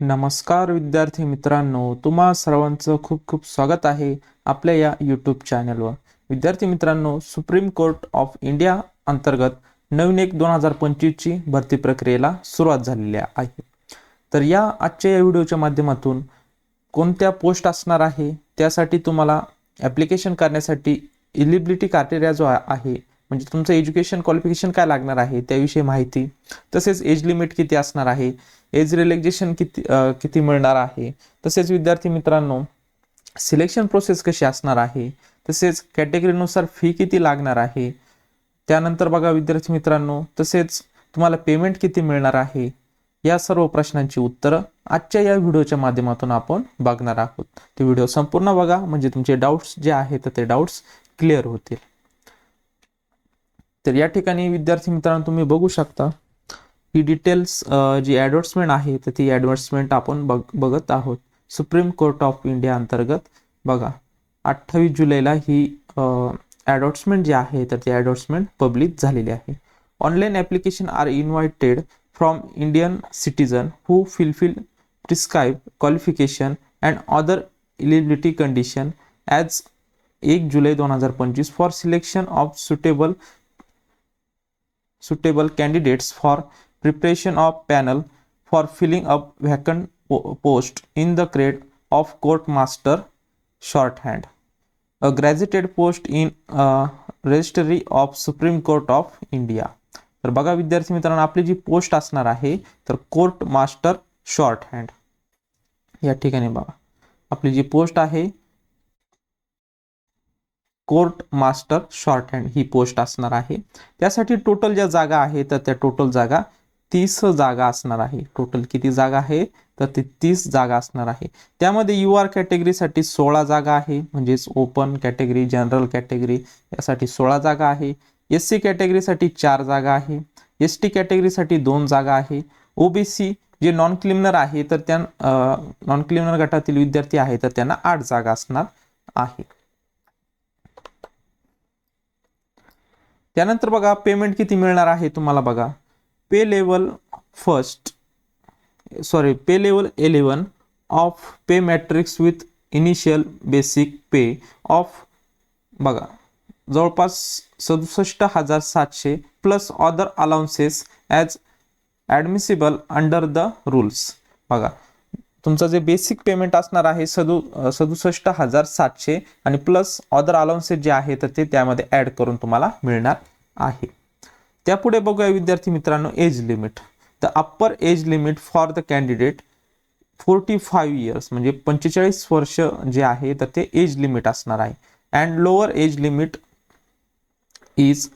नमस्कार विद्यार्थी मित्रांनो तुम्हा सर्वांचं खूप खूप स्वागत आहे आपल्या या यूट्यूब चॅनलवर विद्यार्थी मित्रांनो सुप्रीम कोर्ट ऑफ इंडिया अंतर्गत नवीन एक दोन हजार पंचवीसची भरती प्रक्रियेला सुरुवात झालेली आहे. तर या आजच्या या व्हिडिओच्या माध्यमातून कोणत्या पोस्ट असणार आहे त्यासाठी तुम्हाला ॲप्लिकेशन करण्यासाठी इलिबिलिटी क्रायटेरिया जो आहे म्हणजे तुमचं एज्युकेशन क्वालिफिकेशन काय लागणार आहे त्याविषयी माहिती. तसेच एज लिमिट किती असणार आहे? एज रिलॅक्झेशन किती किती मिळणार आहे? तसेच विद्यार्थी मित्रांनो सिलेक्शन प्रोसेस कशी असणार आहे? तसेच कॅटेगरीनुसार फी किती लागणार आहे? त्यानंतर बघा विद्यार्थी मित्रांनो तसेच तुम्हाला पेमेंट किती मिळणार आहे? या सर्व प्रश्नांची उत्तरं आजच्या या व्हिडिओच्या माध्यमातून आपण बघणार आहोत. ते व्हिडिओ संपूर्ण बघा म्हणजे तुमचे डाऊट्स जे आहेत ते डाऊट्स क्लिअर होतील. तर या ठिकाणी विद्यार्थी मित्रांनो तुम्ही बघू शकता ही डिटेल्स जी ॲडव्हर्टमेंट आहे तर ती ॲडव्हर्टमेंट आपण बघ बघत आहोत. सुप्रीम कोर्ट ऑफ इंडिया अंतर्गत बघा अठ्ठावीस जुलैला ही ॲडव्हर्टमेंट जी आहे तर ती ॲडव्हर्टमेंट पब्लिक झालेली आहे. Online application are invited from Indian citizen who fulfil prescribe qualification and other eligibility condition as एक जुलै दोन हजार पंचवीस for selection of suitable suitable candidates for preparation of panel for filling up vacant post in the grade of court master shorthand a graduated post in uh, registry of supreme court of india तर बघा विद्यार्थी मित्रांनो आपली जी post असणार आहे तर court master short hand या ठिकाणी बघा आपली जी पोस्ट आहे कोर्ट मास्टर शॉर्ट हँड ही पोस्ट असणार आहे. त्यासाठी टोटल ज्या जागा आहे तर त्या टोटल जागा तीस जागा असणार आहे. टोटल किती जागा आहे? तर ते तीस जागा असणार आहे. त्यामध्ये यू आर कॅटेगरीसाठी सोळा जागा आहे म्हणजेच ओपन कॅटेगरी जनरल कॅटेगरी यासाठी सोळा जागा आहे. एस सी कॅटेगरीसाठी चार जागा आहे. एस टी कॅटेगरीसाठी दोन जागा आहे. ओबीसी जे नॉन क्लिमनर आहे तर त्या नॉन क्लिमनर गटातील विद्यार्थी आहे तर त्यांना आठ जागा असणार आहे त्यानंतर बघा पेमेंट किती मिळणार आहे तुम्हाला बघा. Pay level first sorry pay level eleven of pay matrix with initial basic pay of बघा जवळपास सदुसष्ट हजार सातशे plus other allowances as admissible under the rules बघा तुमचं जे बेसिक पेमेंट असणार आहे सदु सदुसष्ट हजार सातशे आणि प्लस अदर अलाउन्सेस जे आहे तर ते त्यामध्ये ॲड करून तुम्हाला मिळणार आहे. त्यापुढे बघूया विद्यार्थी मित्रांनो age limit the upper age limit for the candidate forty five years म्हणजे पंचेचाळीस वर्ष जे आहे तर ते एज लिमिट असणार आहे. And lower age limit is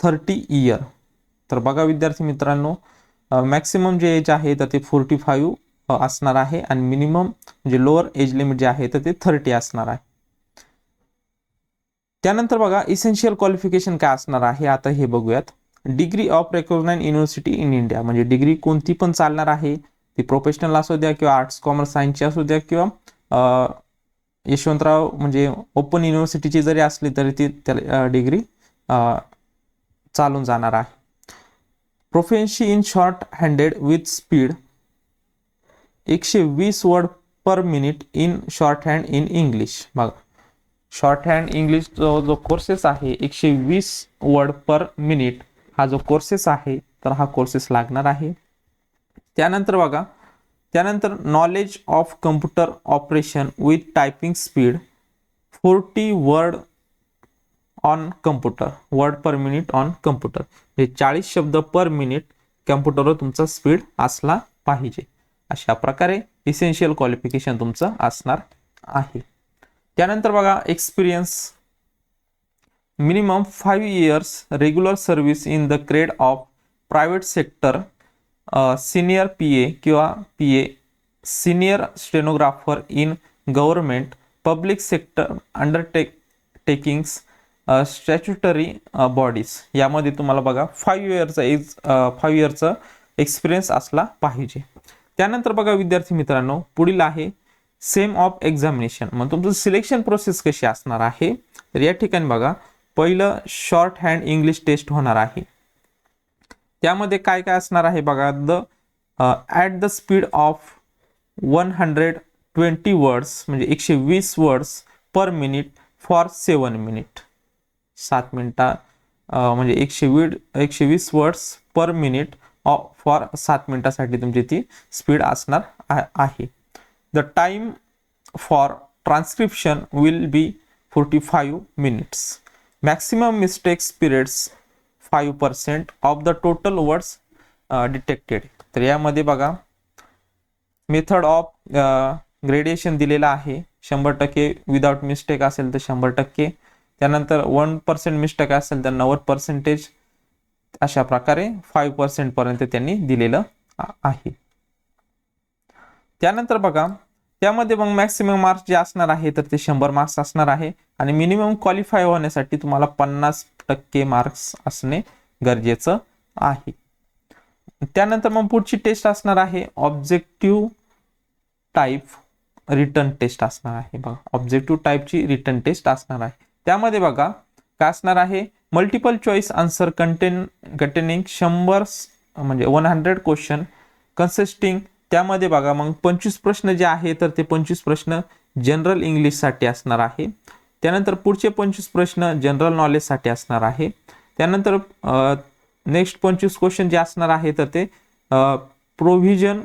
thirty year तर बघा विद्यार्थी मित्रांनो मॅक्सिमम जे एज आहे तर ते फोर्टी फाईव्ह असणार आहे आणि मिनिमम म्हणजे लोअर एज लिमिट जे आहे तर ते थर्टी असणार आहे. त्यानंतर बघा इसेन्शियल क्वालिफिकेशन काय असणार आहे? आता हे बघूयात. Degree of recognise university in India म्हणजे डिग्री कोणती पण चालणार आहे? ती प्रोफेशनल असू द्या किंवा आर्ट्स कॉमर्स सायन्सची असू द्या किंवा यशवंतराव म्हणजे ओपन युनिव्हर्सिटीची जरी असली तरी ती त्याला डिग्री चालून जाणार आहे. Proficiency in short handed with speed एकशे वीस word per minute in shorthand in English बघा शॉर्ट हँड इंग्लिश जो जो कोर्सेस आहे एकशे वीस वर्ड पर मिनिट हा जो कोर्सेस आहे तर हा कोर्सेस लागणार आहे. त्यानंतर बघा त्यानंतर knowledge of computer operation with typing speed forty word on computer word per minute on computer म्हणजे चाळीस शब्द पर मिनिट कम्प्युटरवर तुमचा स्पीड असला पाहिजे. अशा प्रकारे इसेन्शियल क्वालिफिकेशन तुमचं असणार आहे. त्यानंतर बघा experience minimum five years regular service in the grade of private sector senior P A किंवा P A senior stenographer in government public sector undertake takings statutory bodies यामध्ये तुम्हाला बघा फाईव्ह इयरचा एज फाईव्ह इयरचा एक्सपिरियन्स असला पाहिजे. त्यानंतर बघा विद्यार्थी मित्रांनो पुढील आहे सेम ऑफ एक्झामिनेशन मग तुमचं सिलेक्शन प्रोसेस कशी असणार आहे? तर या ठिकाणी बघा पहिलं शॉर्ट हँड इंग्लिश टेस्ट होणार आहे. त्यामध्ये काय काय असणार आहे बघा? The at the speed of one hundred twenty words म्हणजे एकशे वीस words per minute for seven minute सात मिनटा uh, म्हणजे एकशे वीड एकशे वीस वर्ड्स पर मिनिट फॉर सात मिनिटासाठी तुमची ती स्पीड असणार आहे. The time for transcription will be forty five minutes maximum mistakes periods five percent of the total words detected तर यामध्ये बघा मेथड ऑफ ग्रेडिएशन दिलेलं आहे. शंभर टक्के विदाउट मिस्टेक असेल तर शंभर टक्के. त्यानंतर वन पर्सेंट मिस्टेक असेल तर नव्वद पर्सेंटेज अशा प्रकारे फाईव्ह पर्सेंट पर्यंत त्यांनी दिलेलं आहे. त्यानंतर बघा त्यामध्ये मग मॅक्सिमम मार्क्स जे असणार आहे तर ते शंभर मार्क्स असणार आहे आणि मिनिमम क्वालिफाय होण्यासाठी तुम्हाला पन्नास टक्के मार्क्स असणे गरजेचं आहे. त्यानंतर मग पुढची टेस्ट असणार आहे ऑब्जेक्टिव्ह टाईप रिटर्न टेस्ट असणार आहे. बघा ऑब्जेक्टिव्ह टाईपची रिटर्न टेस्ट असणार आहे. त्यामध्ये बघा काय असणार आहे? Multiple choice answer contain containing शंभर म्हणजे वन हंड्रेड क्वेश्चन कन्सिस्टिंग त्यामध्ये बघा मग पंचवीस प्रश्न जे आहे तर ते पंचवीस प्रश्न जनरल इंग्लिशसाठी असणार आहे. त्यानंतर पुढचे पंचवीस प्रश्न जनरल नॉलेजसाठी असणार आहे. त्यानंतर नेक्स्ट पंचवीस क्वेश्चन जे असणार आहे तर ते provision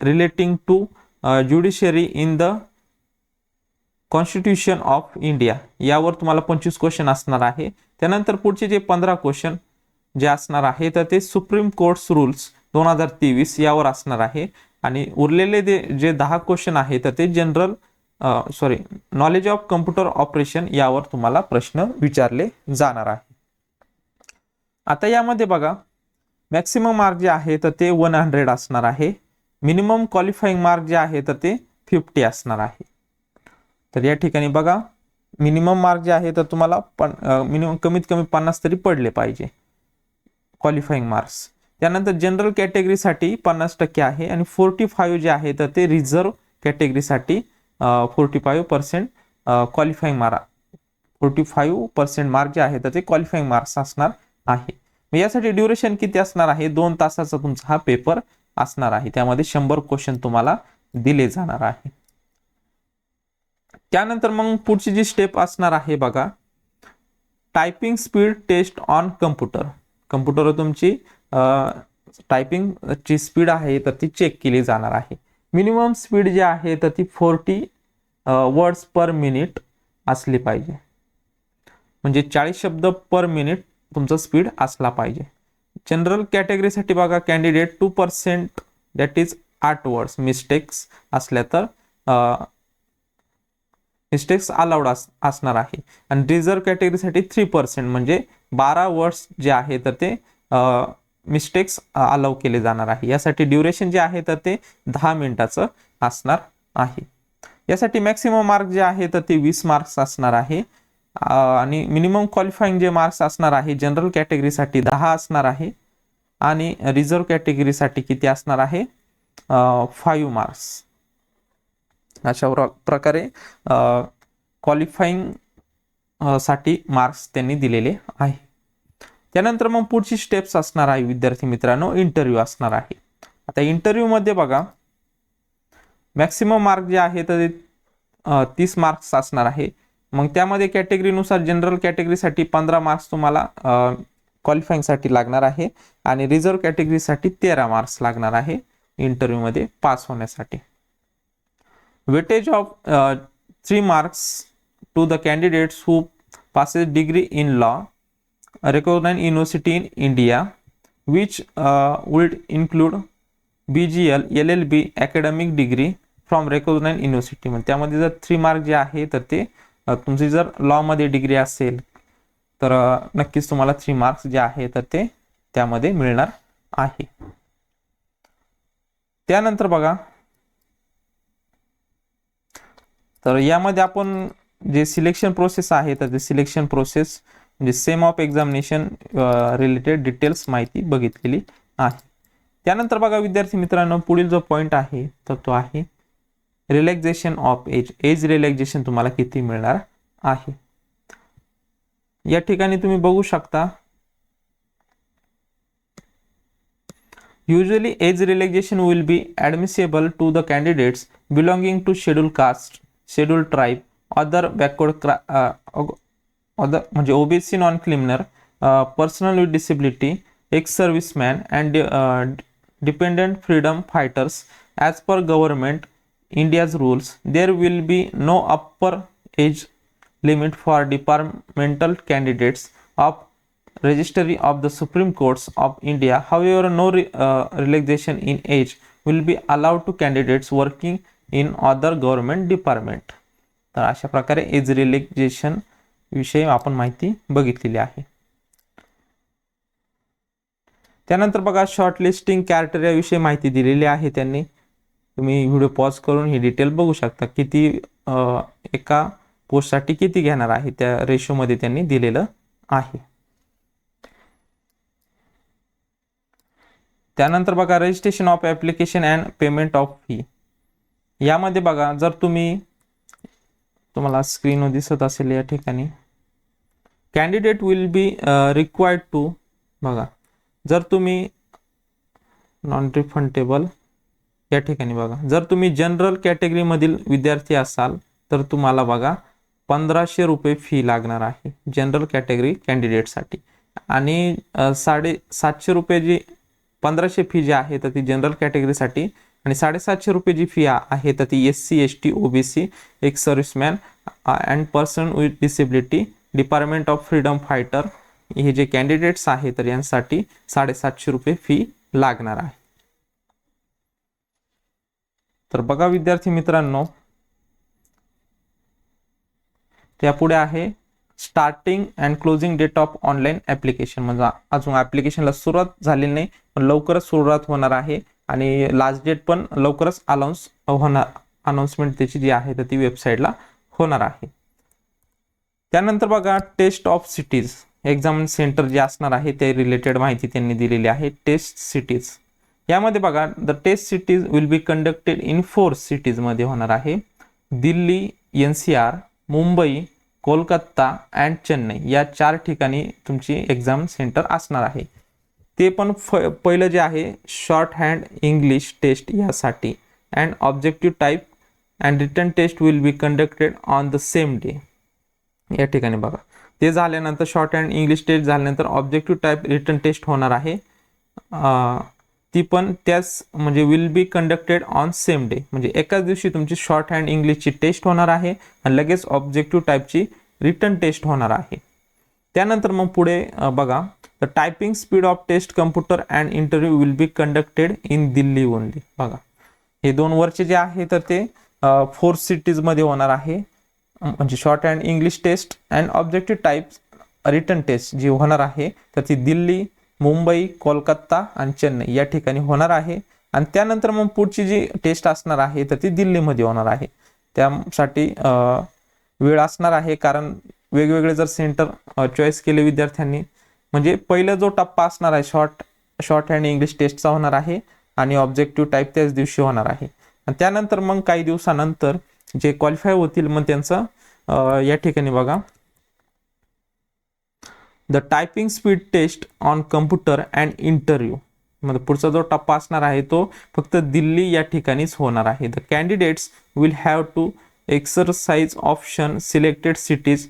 relating to judiciary in the constitution of India यावर तुम्हाला पंचवीस क्वेश्चन असणार आहे. त्यानंतर पुढचे जे पंधरा क्वेश्चन जे असणार आहे तर ते सुप्रीम कोर्ट्स रूल्स दोन हजार तेवीस यावर असणार आहे. आणि उरलेले जे जे दहा क्वेश्चन आहे तर ते general sorry knowledge of computer operation यावर तुम्हाला प्रश्न विचारले जाणार आहे. आता यामध्ये बघा मॅक्सिमम मार्क जे आहे तर ते वन हंड्रेड असणार आहे. मिनिमम क्वालिफाईंग मार्क जे आहे तर ते फिफ्टी असणार आहे. तर या ठिकाणी बघा मिनिमम मार्क जे आहे तर तुम्हाला पण मिनिमम कमीत कमी पन्नास तरी पडले पाहिजे. क्वालिफाईंग मार्क्स त्यानंतर जनरल कॅटेगरीसाठी पन्नास टक्के आहे आणि फोर्टी फाईव्ह जे आहे तर ते reserve कॅटेगरीसाठी forty five percent qualifying mark forty five percent mark जे आहे तर ते क्वालिफाईंग मार्क्स असणार आहे. मग यासाठी ड्युरेशन किती असणार आहे? दोन तासाचा तुमचा हा पेपर असणार आहे. त्यामध्ये शंभर क्वेश्चन तुम्हाला दिले जाणार आहे. त्यानंतर मग पुढची जी स्टेप असणार आहे बघा. Typing speed test on computer कम्प्युटरवर तुमची टायपिंगची स्पीड आहे तर ती चेक केली जाणार आहे. मिनिमम स्पीड जी आहे तर ती फोर्टी वर्ड्स पर मिनिट असली पाहिजे. म्हणजे चाळीस शब्द पर मिनिट तुमचा स्पीड असला पाहिजे. जनरल कॅटेगरीसाठी बघा candidate two percent that is आठ वर्ड्स मिस्टेक्स असल्या तर मिस्टेक्स अलाउड अस असणार आहे. आणि रिझर्व कॅटेगरीसाठी थ्री पर्सेंट म्हणजे बारा वर्ड्स जे आहे तर ते मिस्टेक्स अलाव केले जाणार आहे. यासाठी ड्युरेशन जे आहे तर ते दहा मिनिटाचं असणार आहे. यासाठी मॅक्सिमम मार्क जे आहे तर ते वीस मार्क्स असणार आहे. आणि मिनिमम क्वालिफाईंग जे मार्क्स असणार आहे जनरल कॅटेगरीसाठी दहा असणार आहे. आणि रिझर्व कॅटेगरीसाठी किती असणार आहे? फाईव्ह मार्क्स अशा प्रकारे क्वालिफाईंगसाठी मार्क्स त्यांनी दिलेले आहे. त्यानंतर मग पुढची स्टेप्स असणार आहे विद्यार्थी मित्रांनो इंटरव्ह्यू असणार आहे. आता इंटरव्ह्यूमध्ये बघा मॅक्सिमम मार्क जे आहे तर ते तीस मार्क्स असणार आहे. मग त्यामध्ये कॅटेगरीनुसार जनरल कॅटेगरीसाठी पंधरा मार्क्स तुम्हाला क्वालिफाईंगसाठी लागणार आहे. आणि रिझर्व कॅटेगरीसाठी तेरा मार्क्स लागणार आहे इंटरव्ह्यूमध्ये पास होण्यासाठी. Weightage of three marks to the candidates who passes degree in law recognized university in India which uh, would include BGL LLB academic degree from recognise university म्हणजे त्यामध्ये जर थ्री मार्क जे आहे तर ते तुमची जर लॉमध्ये डिग्री असेल तर नक्कीच तुम्हाला थ्री मार्क्स जे आहे तर ते त्यामध्ये मिळणार आहे. त्यानंतर बघा तर यामध्ये आपण जे सिलेक्शन प्रोसेस आहे तर ते सिलेक्शन प्रोसेस म्हणजे same of examination related details माहिती बघितलेली आहे. त्यानंतर बघा विद्यार्थी मित्रांनो पुढील जो पॉईंट आहे तर तो आहे relaxation of age age relaxation तुम्हाला किती मिळणार आहे? या ठिकाणी तुम्ही बघू शकता usually age relaxation will be admissible to the candidates belonging to schedule caste scheduled tribe, other backward cra- uh, ag- other म्हणजे OBC non criminal personal with disability ex serviceman and dependent freedom fighters as per government India's rules there will be no upper age limit for departmental candidates of registry of the Supreme Courts of India. However, no re- uh, relaxation in age will be allowed to candidates working in other government department तर अशा प्रकारे age relaxation विषयी आपण माहिती बघितलेली आहे. त्यानंतर बघा शॉर्टलिस्टिंग कॅरेक्टरियाविषयी माहिती दिलेली आहे त्यांनी. तुम्ही व्हिडिओ पॉज करून ही डिटेल बघू शकता. किती एका पोस्टसाठी किती घेणार आहे त्या रेशोमध्ये त्यांनी दिलेलं आहे. त्यानंतर बघा registration of application and payment of fee यामध्ये बघा जर तुम्ही तुम्हाला स्क्रीनवर दिसत असेल या ठिकाणी candidate will be required to बघा जर तुम्ही नॉन रिफंडेबल या ठिकाणी बघा जर तुम्ही जनरल कॅटेगरीमधील विद्यार्थी असाल तर तुम्हाला बघा पंधराशे रुपये फी लागणार आहे जनरल कॅटेगरी कॅन्डिडेटसाठी आणि uh, साडे सातशे रुपये जी पंधराशे फी जी आहे तर ती जनरल कॅटेगरीसाठी आणि साडेसातशे रुपये जी फी आहे तर ती S C S T O B C ex serviceman and person with disability department of freedom fighter हे जे कॅन्डिडेट्स आहे तर यांसाठी साडेसातशे रुपये फी लागणार आहे. तर बघा विद्यार्थी मित्रांनो त्यापुढे आहे starting and closing date of online application म्हणजे अजून ऍप्लिकेशनला सुरुवात झालेली नाही पण लवकरच सुरुवात होणार आहे. आणि लास्ट डेट पण लवकरच अनाऊन्स होणार अनाऊन्समेंट त्याची जी आहे तर ती वेबसाईटला होणार आहे. त्यानंतर बघा test of cities exam centre जे असणार आहे ते रिलेटेड माहिती त्यांनी दिलेली आहे टेस्ट सिटीज यामध्ये बघा the test cities will be conducted in four सिटीजमध्ये होणार आहे. Delhi N C R Mumbai Kolkata and Chennai. या चार ठिकाणी तुमची एक्झाम सेंटर असणार आहे. ते पण फ पहिलं जे आहे शॉर्ट हँड इंग्लिश टेस्ट यासाठी. And objective type and written test will be conducted on the same day या ठिकाणी बघा. ते झाल्यानंतर शॉर्ट हँड इंग्लिश टेस्ट झाल्यानंतर ऑब्जेक्टिव्ह टाईप रिटर्न टेस्ट होणार आहे. ती पण त्याच म्हणजे will be conducted on same day म्हणजे एकाच दिवशी तुमची शॉर्ट हँड इंग्लिशची टेस्ट होणार आहे आणि लगेच ऑब्जेक्टिव्ह टाईपची रिटर्न टेस्ट होणार आहे. त्यानंतर मग पुढे बघा. The typing speed of test computer and interview will be conducted in Delhi only बघा. हे दोन वरचे जे आहे तर ते फोर सिटीजमध्ये होणार आहे. म्हणजे short and English test and objective type written test जी होणार आहे तर ती दिल्ली मुंबई कोलकाता आणि चेन्नई या ठिकाणी होणार आहे. आणि त्यानंतर मग पुढची जी टेस्ट असणार आहे तर ती दिल्लीमध्ये होणार आहे. त्यासाठी वेळ असणार आहे कारण वेगवेगळे जर सेंटर चॉईस केले विद्यार्थ्यांनी म्हणजे पहिला जो टप्पा असणार आहे शॉर्ट शॉर्ट हँड इंग्लिश टेस्टचा होणार आहे आणि ऑब्जेक्टिव्ह टाईप त्याच दिवशी होणार आहे. आणि त्यानंतर मग काही दिवसानंतर जे क्वालिफाय होतील मग त्यांचं या ठिकाणी बघा. The typing speed test on computer and interview म्हणजे पुढचा जो टप्पा असणार आहे तो फक्त दिल्ली या ठिकाणीच होणार आहे. The candidates will have to exercise option selected cities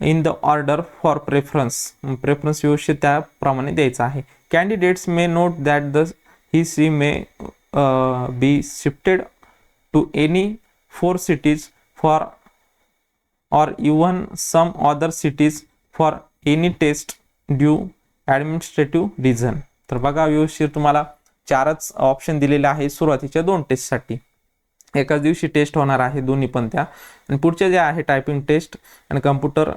in the order for preference preference व्यवस्थित त्याप्रमाणे द्यायचा आहे. Candidates may note that the he C may be shifted to any four cities for or even some other cities for any test due administrative reason. तर बघा व्यवस्थित तुम्हाला चारच option दिलेले आहे सुरुवातीच्या दोन टेस्टसाठी एकाच दिवशी टेस्ट होणार आहे दोन्ही पण त्या. आणि पुढच्या ज्या आहे टायपिंग टेस्ट आणि कम्प्युटर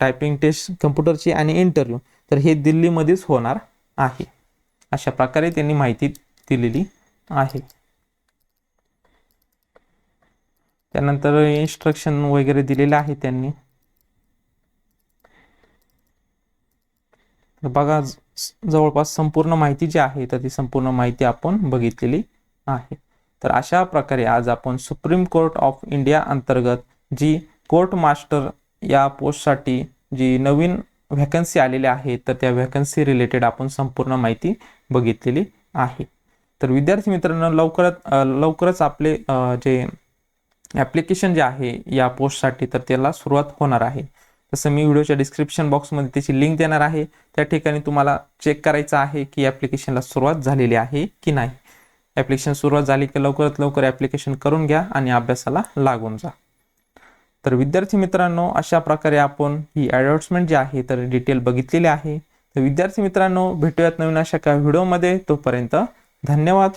टायपिंग टेस्ट कम्प्युटरची आणि इंटरव्ह्यू तर हे दिल्लीमध्येच होणार आहे. अशा प्रकारे त्यांनी माहिती दिलेली आहे. त्यानंतर इन्स्ट्रक्शन वगैरे दिलेलं आहे त्यांनी. बघा जवळपास संपूर्ण माहिती जी आहे तर ती संपूर्ण माहिती आपण बघितलेली आहे. तर अशा प्रकारे आज आपण सुप्रीम कोर्ट ऑफ इंडिया अंतर्गत जी कोर्ट मास्टर या पोस्टसाठी जी नवीन व्हॅकन्सी आलेली आहे तर त्या व्हॅकन्सी रिलेटेड आपण संपूर्ण माहिती बघितलेली आहे. तर विद्यार्थी मित्रांनो लवकरात लवकरच आपले जे ॲप्लिकेशन जे आहे या पोस्टसाठी तर त्याला सुरुवात होणार आहे. तसं मी व्हिडिओच्या डिस्क्रिप्शन बॉक्समध्ये त्याची लिंक देणार आहे. त्या ठिकाणी तुम्हाला चेक करायचं आहे की ॲप्लिकेशनला सुरुवात झालेली आहे की नाही. ॲप्लिकेशन सुरुवात झाली की लवकरात लवकर ॲप्लिकेशन करून घ्या आणि अभ्यासाला लागून जा. तर विद्यार्थी मित्रांनो अशा प्रकारे आपण ही ॲडव्हर्टमेंट जी आहे तर डिटेल बघितलेली आहे. तर विद्यार्थी मित्रांनो भेटूयात नवीन अशा काही व्हिडिओमध्ये तोपर्यंत धन्यवाद.